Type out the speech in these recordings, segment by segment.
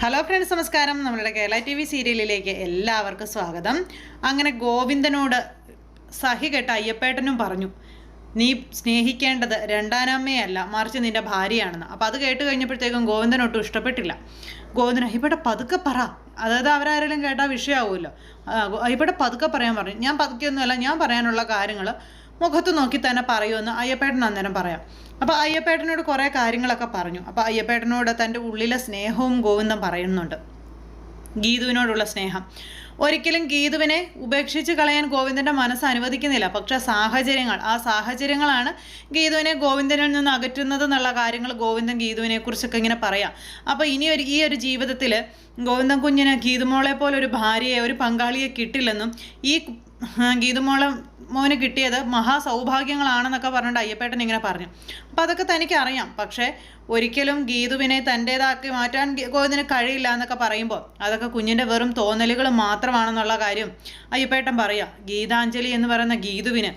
Hello friends നമസ്കാരം. നമ്മളുടെ Kerala T V സീരിയലിലേക്ക് എല്ലാവർക്കും സ്വാഗതം. അങ്ങനെ ഗോവിന്ദനോട് സഹി കേട്ട അയ്യപ്പേട്ടനും പറഞ്ഞു നീ സ്നേഹിക്കേണ്ടത് രണ്ടാനമ്മയല്ല മറിച്ച് നിന്റെ ഭാര്യയാണെന്ന്. അപ്പം അത് കേട്ട് കഴിഞ്ഞപ്പോഴത്തേക്കും ഗോവിന്ദനൊട്ടും ഇഷ്ടപ്പെട്ടില്ല. ഗോവിന്ദൻ ഇവിടെ പതുക്കെ പറ. അതായത് അവരാരെങ്കിലും കേട്ടാൽ വിഷയമാവുമല്ലോ ഇവിടെ പതുക്കെ പറയാൻ പറഞ്ഞു. ഞാൻ പതുക്കെയൊന്നുമല്ല ഞാൻ പറയാനുള്ള കാര്യങ്ങൾ മുഖത്ത് നോക്കി തന്നെ പറയുമെന്ന് അയ്യപ്പേട്ടൻ അന്നേരം പറയാം. അപ്പോൾ അയ്യപ്പേട്ടനോട് കുറേ കാര്യങ്ങളൊക്കെ പറഞ്ഞു. അപ്പോൾ അയ്യപ്പേട്ടനോട് തന്റെ ഉള്ളിലെ സ്നേഹവും ഗോവിന്ദം പറയുന്നുണ്ട്. ഗീതുവിനോടുള്ള സ്നേഹം. ഒരിക്കലും ഗീതുവിനെ ഉപേക്ഷിച്ച് കളയാൻ ഗോവിന്ദന്റെ മനസ്സ് അനുവദിക്കുന്നില്ല. പക്ഷേ സാഹചര്യങ്ങൾ ആ സാഹചര്യങ്ങളാണ് ഗീതുവിനെ ഗോവിന്ദനിൽ നിന്ന് അകറ്റുന്നത് എന്നുള്ള കാര്യങ്ങൾ ഗോവിന്ദൻ ഗീതുവിനെ കുറിച്ചൊക്കെ ഇങ്ങനെ പറയാം. അപ്പോൾ ഇനി ഒരു ഈ ഒരു ജീവിതത്തിൽ ഗോവിന്ദൻ കുഞ്ഞിന് ഗീതുമോളെ പോലെ ഒരു ഭാര്യയെ ഒരു പങ്കാളിയെ കിട്ടില്ലെന്നും ഈ ഗീതുമോളെ മോന് കിട്ടിയത് മഹാസൗഭാഗ്യങ്ങളാണെന്നൊക്കെ പറഞ്ഞിട്ട് അയ്യപ്പേട്ടൻ ഇങ്ങനെ പറഞ്ഞു. അപ്പം അതൊക്കെ തനിക്ക് അറിയാം പക്ഷേ ഒരിക്കലും ഗീതുവിനെ തന്റേതാക്കി മാറ്റാൻ ഗോവിന്ദിന് കഴിയില്ല എന്നൊക്കെ പറയുമ്പോൾ അതൊക്കെ കുഞ്ഞിന്റെ വെറും തോന്നലുകൾ മാത്രമാണെന്നുള്ള കാര്യം അയ്യപ്പേട്ടൻ പറയാം. ഗീതാഞ്ജലി എന്ന് പറയുന്ന ഗീതുവിന്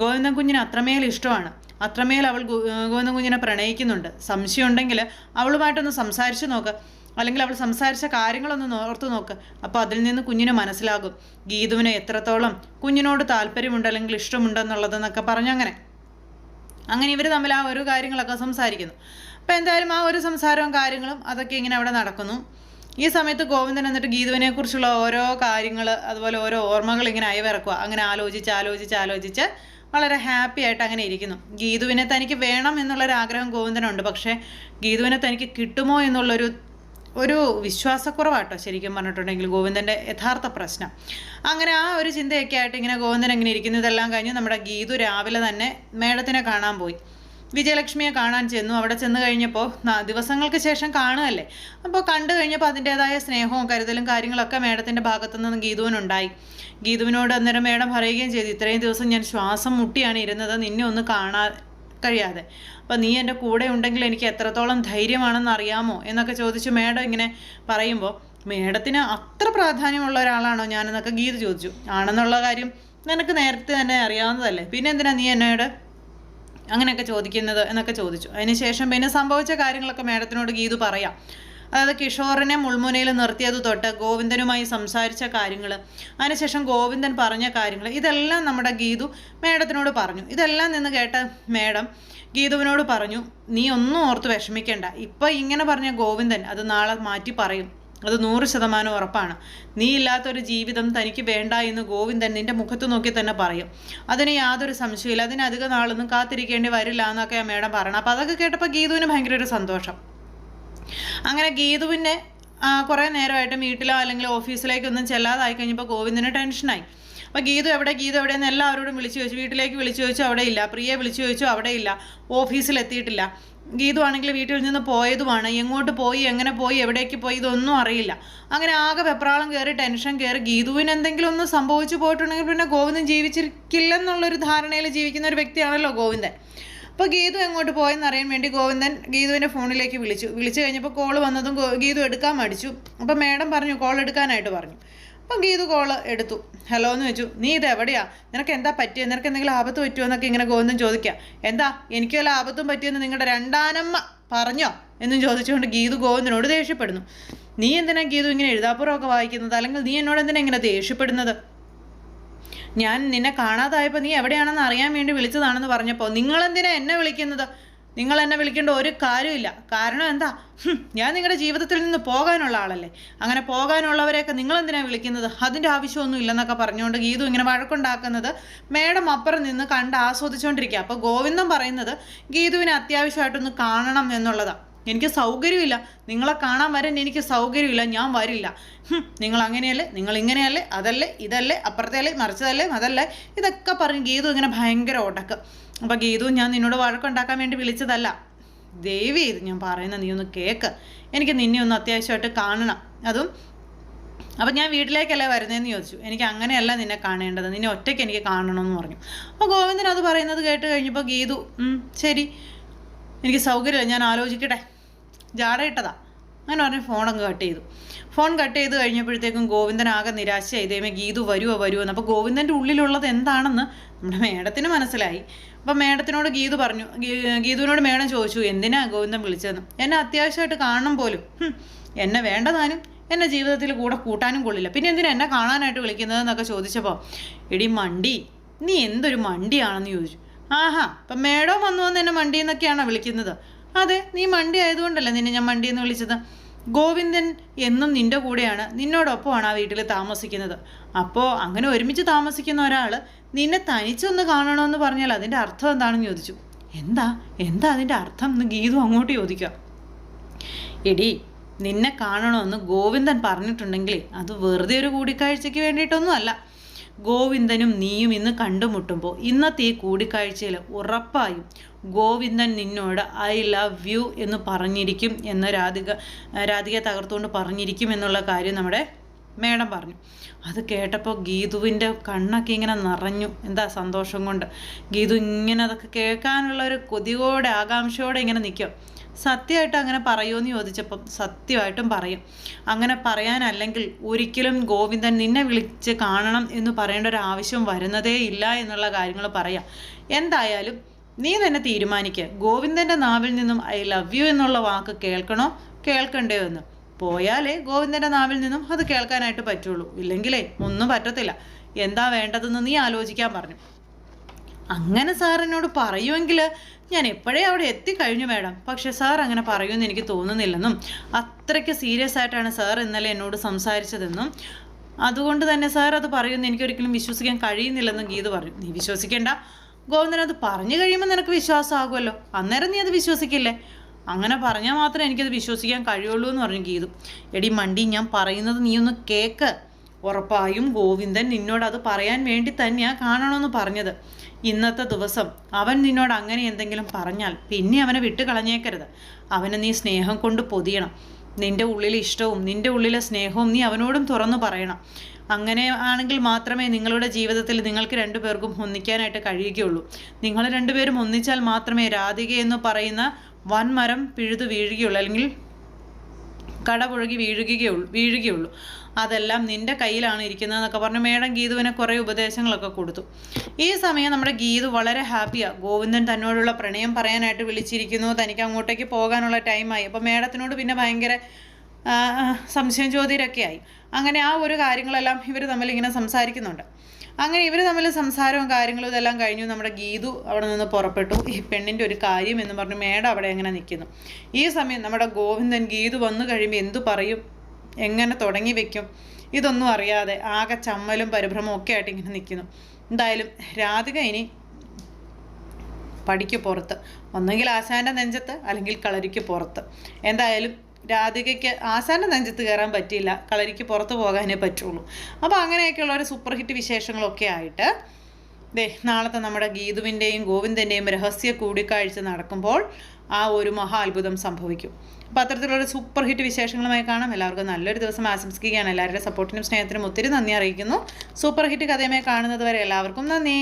ഗോവിന്ദൻ കുഞ്ഞിന് അത്രമേൽ ഇഷ്ടമാണ്. അത്രമേൽ അവൾ ഗോവിന്ദൻ കുഞ്ഞിനെ പ്രണയിക്കുന്നുണ്ട്. സംശയമുണ്ടെങ്കിൽ അവളുമായിട്ടൊന്ന് സംസാരിച്ച് നോക്ക്. അല്ലെങ്കിൽ അവൾ സംസാരിച്ച കാര്യങ്ങളൊന്ന് ഓർത്തു നോക്ക്. അപ്പോൾ അതിൽ നിന്ന് കുഞ്ഞിന് മനസ്സിലാകും. ഗീതുവിന് എത്രത്തോളം കുഞ്ഞിനോട് താല്പര്യമുണ്ട് അല്ലെങ്കിൽ ഇഷ്ടമുണ്ടെന്നുള്ളതെന്നൊക്കെ പറഞ്ഞങ്ങനെ അങ്ങനെ. ഇവർ തമ്മിൽ ആ ഒരു കാര്യങ്ങളൊക്കെ സംസാരിക്കുന്നു. അപ്പോൾ എന്തായാലും ആ ഒരു സംസാരവും കാര്യങ്ങളും അതൊക്കെ ഇങ്ങനെ അവിടെ നടക്കുന്നു. ഈ സമയത്ത് ഗോവിന്ദൻ എന്നിട്ട് ഗീതുവിനെ കുറിച്ചുള്ള ഓരോ കാര്യങ്ങൾ അതുപോലെ ഓരോ ഓർമ്മകൾ ഇങ്ങനെ അയവിറക്കുക. അങ്ങനെ ആലോചിച്ച് ആലോചിച്ച് ആലോചിച്ച് വളരെ ഹാപ്പി ആയിട്ട് അങ്ങനെ ഇരിക്കുന്നു. ഗീതുവിനെ തനിക്ക് വേണം എന്നുള്ളൊരു ആഗ്രഹം ഗോവിന്ദനുണ്ട്. പക്ഷേ ഗീതുവിനെ തനിക്ക് കിട്ടുമോ എന്നുള്ളൊരു ഒരു വിശ്വാസക്കുറവാട്ടോ ശരിക്കും പറഞ്ഞിട്ടുണ്ടെങ്കിൽ ഗോവിന്ദന്റെ യഥാർത്ഥ പ്രശ്നം. അങ്ങനെ ആ ഒരു ചിന്തയൊക്കെ ആയിട്ട് ഇങ്ങനെ ഗോവിന്ദൻ എങ്ങനെ ഇരിക്കുന്നു ഇതെല്ലാം കഴിഞ്ഞ് നമ്മുടെ ഗീതു രാവിലെ തന്നെ മേഡത്തിനെ കാണാൻ പോയി. വിജയലക്ഷ്മിയെ കാണാൻ ചെന്നു. അവിടെ ചെന്ന് കഴിഞ്ഞപ്പോൾ ദിവസങ്ങൾക്ക് ശേഷം കാണുകയല്ലേ? അപ്പോൾ കണ്ടു കഴിഞ്ഞപ്പോൾ അതിന്റേതായ സ്നേഹവും കരുതലും കാര്യങ്ങളൊക്കെ മേഡത്തിന്റെ ഭാഗത്തു നിന്ന് ഗീതുവിനുണ്ടായി. ഗീതുവിനോട് അന്നേരം മേഡം പറയുകയും ചെയ്തു ഇത്രയും ദിവസം ഞാൻ ശ്വാസം മുട്ടിയാണ് ഇരുന്നത്. നിന്നെ ഒന്ന് കാണാൻ കഴിയാതെ. അപ്പോൾ നീ എന്റെ കൂടെ ഉണ്ടെങ്കിൽ എനിക്ക് എത്രത്തോളം ധൈര്യമാണെന്ന് അറിയാമോ? എന്നൊക്കെ ചോദിച്ചു മേഡം ഇങ്ങനെ പറയുമ്പോൾ മേഡത്തിന് അത്ര പ്രാധാന്യമുള്ള ഒരാളാണോ ഞാനെന്നൊക്കെ ഗീത ചോദിച്ചു. ആണെന്നുള്ള കാര്യം നിനക്ക് നേരത്തെ തന്നെ അറിയാവുന്നതല്ലേ. പിന്നെ എന്തിനാ നീ എന്നോട് അങ്ങനെയൊക്കെ ചോദിക്കുന്നത്? എന്നൊക്കെ ചോദിച്ചു. അതിനുശേഷം പിന്നെ സംഭവിച്ച കാര്യങ്ങളൊക്കെ മേഡത്തിനോട് ഗീതു പറയാം. അതായത് കിഷോറിനെ മുൾമുനയിൽ നിർത്തിയത് തൊട്ട് ഗോവിന്ദനുമായി സംസാരിച്ച കാര്യങ്ങൾ അതിനുശേഷം ഗോവിന്ദൻ പറഞ്ഞ കാര്യങ്ങൾ ഇതെല്ലാം നമ്മുടെ ഗീതു മേഡത്തിനോട് പറഞ്ഞു. ഇതെല്ലാം നിന്ന് കേട്ട മേഡം ഗീതുവിനോട് പറഞ്ഞു നീ ഒന്നും ഓർത്ത് വിഷമിക്കേണ്ട. ഇപ്പം ഇങ്ങനെ പറഞ്ഞ ഗോവിന്ദൻ അത് നാളെ മാറ്റി പറയും. അത് നൂറ് ശതമാനം ഉറപ്പാണ്. നീ ഇല്ലാത്തൊരു ജീവിതം തനിക്ക് വേണ്ട എന്ന് ഗോവിന്ദൻ നിന്റെ മുഖത്ത് നോക്കി തന്നെ പറയും. അതിന് യാതൊരു സംശയമില്ല അതിന് അധികം നാളൊന്നും കാത്തിരിക്കേണ്ടി വരില്ല എന്നൊക്കെ ആ മേഡം പറയണം അപ്പോൾ അതൊക്കെ കേട്ടപ്പോൾ ഗീതുവിന് ഭയങ്കര ഒരു സന്തോഷം. അങ്ങനെ ഗീതുവിന്റെ കുറേ നേരമായിട്ട് വീട്ടിലോ അല്ലെങ്കിൽ ഓഫീസിലേക്കൊന്നും ചെല്ലാതായി കഴിഞ്ഞപ്പോൾ ഗോവിന്ദിന് ടെൻഷനായി. അപ്പോൾ ഗീതു എവിടെ ഗീതു എവിടെ എവിടെയെന്ന് എല്ലാവരോടും വിളിച്ചു ചോദിച്ചു. വീട്ടിലേക്ക് വിളിച്ചു ചോദിച്ചു അവിടെ ഇല്ല. പ്രിയെ വിളിച്ചു ചോദിച്ചു അവിടെ ഇല്ല. ഓഫീസിൽ എത്തിയിട്ടില്ല ഗീതു ആണെങ്കിൽ വീട്ടിൽ നിന്ന് പോയതുമാണ്. എങ്ങോട്ട് പോയി എങ്ങനെ പോയി എവിടേക്ക് പോയി ഇതൊന്നും അറിയില്ല. അങ്ങനെ ആകെ വെപ്രാളം കയറി ടെൻഷൻ കയറി. ഗീതുവിന് എന്തെങ്കിലും ഒന്ന് സംഭവിച്ചു പോയിട്ടുണ്ടെങ്കിൽ പിന്നെ ഗോവിന്ദൻ ജീവിച്ചിരിക്കില്ലെന്നുള്ളൊരു ധാരണയിൽ ജീവിക്കുന്ന ഒരു വ്യക്തിയാണല്ലോ ഗോവിന്ദൻ. അപ്പോൾ ഗീതു എങ്ങോട്ട് പോയെന്ന് അറിയാൻ വേണ്ടി ഗോവിന്ദൻ ഗീതുവിന്റെ ഫോണിലേക്ക് വിളിച്ചു. വിളിച്ചു കഴിഞ്ഞപ്പോൾ കോൾ വന്നതും ഗീതു എടുക്കാൻ മടിച്ചു. അപ്പോൾ മേഡം പറഞ്ഞു കോൾ എടുക്കാനായിട്ട് പറഞ്ഞു. അപ്പം ഗീതു കോൾ എടുത്തു. ഹലോ എന്ന് വെച്ചു നീ ഇത് എവിടെയാ? നിനക്ക് എന്താ പറ്റിയത് നിനക്ക് എന്തെങ്കിലും ആപത്ത് പറ്റുമോ എന്നൊക്കെ ഇങ്ങനെ ഗോവിന്ദൻ ചോദിക്കുക എന്താ? എനിക്ക് വല്ല ആപത്തും പറ്റിയെന്ന് നിങ്ങളുടെ രണ്ടാനമ്മ പറഞ്ഞോ? എന്നും ചോദിച്ചുകൊണ്ട് ഗീതു ഗോവിന്ദനോട് ദേഷ്യപ്പെടുന്നു. നീ എന്തിനാ ഗീതു ഇങ്ങനെ എഴുതാപ്പുറമൊക്കെ വായിക്കുന്നത്? അല്ലെങ്കിൽ നീ എന്നോട് എന്തിനാ ഇങ്ങനെ ദേഷ്യപ്പെടുന്നത്? ഞാൻ നിന്നെ കാണാതായപ്പോൾ നീ എവിടെയാണെന്ന് അറിയാൻ വേണ്ടി വിളിച്ചതാണെന്ന് പറഞ്ഞപ്പോൾ നിങ്ങളെന്തിനാ എന്നെ വിളിക്കുന്നത്? നിങ്ങൾ എന്നെ വിളിക്കേണ്ട ഒരു കാര്യമില്ല കാരണം എന്താ? ഞാൻ നിങ്ങളുടെ ജീവിതത്തിൽ നിന്ന് പോകാനുള്ള ആളല്ലേ. അങ്ങനെ പോകാനുള്ളവരെയൊക്കെ നിങ്ങൾ എന്തിനാണ് വിളിക്കുന്നത്? അതിന്റെ ആവശ്യമൊന്നും ഇല്ലെന്നൊക്കെ പറഞ്ഞുകൊണ്ട് ഗീതു ഇങ്ങനെ വഴക്കുണ്ടാക്കുന്നത് മേഡം അപ്പുറം നിന്ന് കണ്ട് ആസ്വദിച്ചുകൊണ്ടിരിക്കുക അപ്പോൾ ഗോവിന്ദം പറയുന്നത് ഗീതുവിനെ അത്യാവശ്യമായിട്ടൊന്ന് കാണണം എന്നുള്ളതാണ് എനിക്ക് സൗകര്യമില്ല. നിങ്ങളെ കാണാൻ വരാൻ എനിക്ക് സൗകര്യമില്ല. ഞാൻ വരില്ല. നിങ്ങൾ അങ്ങനെയല്ലേ നിങ്ങൾ ഇങ്ങനെയല്ലേ അതല്ലേ? ഇതല്ലേ? അപ്പുറത്തേല്ലേ മറിച്ചതല്ലേ? അതല്ലേ? ഇതൊക്കെ പറഞ്ഞ് ഗീതു ഇങ്ങനെ ഭയങ്കര ഓട്ടക്ക് അപ്പോൾ ഗീതു ഞാൻ നിന്നോട് വഴക്കുണ്ടാക്കാൻ വേണ്ടി വിളിച്ചതല്ല. ദേവി ഇത് ഞാൻ പറയുന്ന നീ ഒന്ന് കേക്ക്. എനിക്ക് നിന്നെ ഒന്ന് അത്യാവശ്യമായിട്ട് കാണണം. അതും അപ്പം ഞാൻ വീട്ടിലേക്കല്ലേ വരുന്നതെന്ന് ചോദിച്ചു. എനിക്ക് അങ്ങനെയല്ല നിന്നെ കാണേണ്ടത്. നിന്നെ ഒറ്റയ്ക്ക് എനിക്ക് കാണണമെന്ന് പറഞ്ഞു. അപ്പോൾ ഗോവിന്ദൻ അത് പറയുന്നത് കേട്ട് കഴിഞ്ഞപ്പോൾ ഗീതു ശരി. എനിക്ക് സൗകര്യമില്ല. ഞാൻ ആലോചിക്കട്ടെ. ജാട ഇട്ടതാ അങ്ങനെ പറഞ്ഞ് ഫോണങ്ങ് കട്ട് ചെയ്തു. ഫോൺ കട്ട് ചെയ്ത് കഴിഞ്ഞപ്പോഴത്തേക്കും ഗോവിന്ദൻ ആകെ നിരാശയായി. ഇതേമേ ഗീതു വരുമോ വരുമോ എന്ന്. അപ്പോൾ ഗോവിന്ദന്റെ ഉള്ളിലുള്ളത് എന്താണെന്ന് നമ്മുടെ മേഡത്തിന് മനസ്സിലായി. അപ്പം മേഡത്തിനോട് ഗീതു പറഞ്ഞു ഗീതുവിനോട് മേഡം ചോദിച്ചു എന്തിനാ ഗോവിന്ദൻ വിളിച്ചതെന്ന്? എന്നെ അത്യാവശ്യമായിട്ട് കാണണം പോലും. എന്നെ വേണ്ടതാനും എന്നെ ജീവിതത്തിൽ കൂടെ കൂട്ടാനും കൊള്ളില്ല. പിന്നെ എന്തിനാ എന്നെ കാണാനായിട്ട് വിളിക്കുന്നതെന്നൊക്കെ ചോദിച്ചപ്പോൾ എടി മണ്ടി. നീ എന്തൊരു മണ്ടിയാണെന്ന് ചോദിച്ചു. ആഹാ അപ്പം മേഡം വന്നു വന്ന് എന്നെ മണ്ടി എന്നൊക്കെയാണോ വിളിക്കുന്നത്? അതെ നീ മണ്ടി ആയതുകൊണ്ടല്ലേ നിന്നെ ഞാൻ മണ്ടി എന്ന് വിളിച്ചത്? ഗോവിന്ദൻ എന്നും നിന്റെ കൂടെയാണ്. നിന്നോടൊപ്പമാണ് ആ വീട്ടിൽ താമസിക്കുന്നത്. അപ്പോൾ അങ്ങനെ ഒരുമിച്ച് താമസിക്കുന്ന ഒരാൾ നിന്നെ തനിച്ചൊന്ന് കാണണമെന്ന് പറഞ്ഞാൽ അതിന്റെ അർത്ഥം എന്താണെന്ന് ചോദിച്ചു. എന്താ? എന്താ അതിന്റെ അർത്ഥം? എന്ന് ഗീതു അങ്ങോട്ട് ചോദിക്കാം എടി നിന്നെ കാണണമെന്ന് ഗോവിന്ദൻ പറഞ്ഞിട്ടുണ്ടെങ്കിൽ അത് വെറുതെ ഒരു കൂടിക്കാഴ്ചയ്ക്ക് വേണ്ടിയിട്ടൊന്നും അല്ല ഗോവിന്ദനും നീയും ഇന്ന് കണ്ടുമുട്ടുമ്പോൾ ഇന്നത്തെ ഈ കൂടിക്കാഴ്ചയിൽ ഉറപ്പായും ഗോവിന്ദൻ നിന്നോട് ഐ ലവ് യു എന്ന് പറഞ്ഞിരിക്കും എന്ന് രാധിക രാധിക തകർത്തുകൊണ്ട് പറഞ്ഞിരിക്കും എന്നുള്ള കാര്യം നമ്മുടെ മേഡം പറഞ്ഞു. അത് കേട്ടപ്പോൾ ഗീതുവിന്റെ കണ്ണൊക്കെ ഇങ്ങനെ നിറഞ്ഞു. എന്താ സന്തോഷം കൊണ്ട്? ഗീതു ഇങ്ങനെ അതൊക്കെ കേൾക്കാനുള്ള ഒരു കൊതിയോടെ ആകാംക്ഷയോടെ ഇങ്ങനെ നിൽക്കും. സത്യമായിട്ട് അങ്ങനെ പറയുമെന്ന് ചോദിച്ചപ്പം സത്യമായിട്ടും പറയും. അങ്ങനെ പറയാനല്ലെങ്കിൽ ഒരിക്കലും ഗോവിന്ദൻ നിന്നെ വിളിച്ച് കാണണം എന്ന് പറയേണ്ട ഒരു ആവശ്യം വരുന്നതേ ഇല്ല എന്നുള്ള കാര്യങ്ങൾ പറയാം. എന്തായാലും നീ തന്നെ തീരുമാനിക്കുക ഗോവിന്ദന്റെ നാവിൽ നിന്നും ഐ ലവ് യു എന്നുള്ള വാക്ക് കേൾക്കണോ? കേൾക്കണ്ടേ എന്ന്. പോയാലേ ഗോവിന്ദന്റെ നാവിൽ നിന്നും അത് കേൾക്കാനായിട്ട് പറ്റുള്ളൂ. ഇല്ലെങ്കിലേ ഒന്നും പറ്റത്തില്ല. എന്താ വേണ്ടതെന്ന് നീ ആലോചിക്കാൻ പറഞ്ഞു. അങ്ങനെ സാർ പറയുമെങ്കിൽ ഞാൻ എപ്പോഴേ അവിടെ എത്തിക്കഴിഞ്ഞു മാഡം. പക്ഷെ സാർ അങ്ങനെ പറയുമെന്ന് എനിക്ക് തോന്നുന്നില്ലെന്നും അത്രയ്ക്ക് സീരിയസ് ആയിട്ടാണ് സാർ ഇന്നലെ എന്നോട് സംസാരിച്ചതെന്നും അതുകൊണ്ട് തന്നെ സാർ അത് പറയുമെന്ന് എനിക്കൊരിക്കലും വിശ്വസിക്കാൻ കഴിയുന്നില്ലെന്നും ഗീത് പറഞ്ഞു നീ വിശ്വസിക്കേണ്ട. ഗോവിന്ദൻ അത് പറഞ്ഞു കഴിയുമ്പോൾ നിനക്ക് വിശ്വാസമാകുമല്ലോ. അന്നേരം നീ അത് വിശ്വസിക്കില്ലേ? അങ്ങനെ പറഞ്ഞാൽ മാത്രമേ എനിക്കത് വിശ്വസിക്കാൻ കഴിയുള്ളൂ എന്ന് പറഞ്ഞു ഗീതു. എടി മണ്ടി ഞാൻ പറയുന്നത് നീ ഒന്ന് കേക്ക്. ഉറപ്പായും ഗോവിന്ദൻ നിന്നോട് അത് പറയാൻ വേണ്ടി തന്നെയാണ് കാണണമെന്ന് പറഞ്ഞത്. ഇന്നത്തെ ദിവസം അവൻ നിന്നോട് അങ്ങനെ എന്തെങ്കിലും പറഞ്ഞാൽ പിന്നെ അവനെ വിട്ടു കളഞ്ഞേക്കരുത് അവനെ നീ സ്നേഹം കൊണ്ട് പൊതിയണം. നിന്റെ ഉള്ളിലെ ഇഷ്ടവും നിന്റെ ഉള്ളിലെ സ്നേഹവും നീ അവനോടും തുറന്നു പറയണം. അങ്ങനെ ആണെങ്കിൽ മാത്രമേ നിങ്ങളുടെ ജീവിതത്തിൽ നിങ്ങൾക്ക് രണ്ടുപേർക്കും ഒന്നിക്കാനായിട്ട് കഴിയുകയുള്ളൂ. നിങ്ങൾ രണ്ടുപേരും ഒന്നിച്ചാൽ മാത്രമേ രാധിക എന്ന് പറയുന്ന വൻമരം പിഴുതു വീഴുകയുള്ളൂ അല്ലെങ്കിൽ കടപുഴകി വീഴുകയുള്ളൂ വീഴുകയുള്ളൂ. അതെല്ലാം നിന്റെ കയ്യിലാണ് ഇരിക്കുന്നത് എന്നൊക്കെ പറഞ്ഞ് മേഡം ഗീതുവിനെ കുറേ ഉപദേശങ്ങളൊക്കെ കൊടുത്തു. ഈ സമയം നമ്മുടെ ഗീതു വളരെ ഹാപ്പിയാണ് ഗോവിന്ദൻ തന്നോടുള്ള പ്രണയം പറയാനായിട്ട് വിളിച്ചിരിക്കുന്നു. തനിക്ക് അങ്ങോട്ടേക്ക് പോകാനുള്ള ടൈമായി. അപ്പോൾ മേഡത്തിനോട് പിന്നെ ഭയങ്കര സംശയം ചോദ്യരൊക്കെ ആയി. അങ്ങനെ ആ ഒരു കാര്യങ്ങളെല്ലാം ഇവർ തമ്മിൽ ഇങ്ങനെ സംസാരിക്കുന്നുണ്ട്. അങ്ങനെ ഇവർ തമ്മിൽ സംസാരവും കാര്യങ്ങളും ഇതെല്ലാം കഴിഞ്ഞു. നമ്മുടെ ഗീതു അവിടെ നിന്ന് പുറപ്പെട്ടു. ഈ പെണ്ണിന്റെ ഒരു കാര്യം എന്ന് പറഞ്ഞ് മേഡം അവിടെ അങ്ങനെ നിൽക്കുന്നു. ഈ സമയം നമ്മുടെ ഗോവിന്ദൻ ഗീതു വന്നു കഴിയുമ്പോൾ എന്തു പറയും? എങ്ങനെ തുടങ്ങി വെക്കും? ഇതൊന്നും അറിയാതെ ആകെ ചമ്മലും പരിഭ്രമവും ഒക്കെ ആയിട്ട് ഇങ്ങനെ നിൽക്കുന്നു എന്തായാലും രാധിക ഇനി പടിക്ക് പുറത്ത്. ഒന്നെങ്കിൽ ആശാന്റെ നെഞ്ചത്ത് അല്ലെങ്കിൽ കളരിക്ക് പുറത്ത്. എന്തായാലും രാധികയ്ക്ക് ആശാന്റെ നെഞ്ചത്ത് കയറാൻ പറ്റിയില്ല. കളരിക്ക് പുറത്ത് പോകാനേ പറ്റുള്ളൂ. അപ്പോൾ അങ്ങനെയൊക്കെയുള്ള ഒരു സൂപ്പർ ഹിറ്റ് വിശേഷങ്ങളൊക്കെ ആയിട്ട് ദേ നാളത്തെ നമ്മുടെ ഗീതുവിന്റെയും ഗോവിന്ദന്റെയും രഹസ്യ കൂടിക്കാഴ്ച നടക്കുമ്പോൾ ആ ഒരു മഹാ അത്ഭുതം സംഭവിക്കും. അപ്പോൾ അത്തരത്തിലുള്ള സൂപ്പർ ഹിറ്റ് വിശേഷങ്ങളുമായി കാണാം. എല്ലാവർക്കും നല്ലൊരു ദിവസം ആശംസിക്കുകയാണ്. എല്ലാവരുടെ സപ്പോർട്ടിനും സ്നേഹത്തിനും ഒത്തിരി നന്ദി അറിയിക്കുന്നു. സൂപ്പർ ഹിറ്റ് കഥയുമായി കാണുന്നത് വരെ എല്ലാവർക്കും നന്ദി.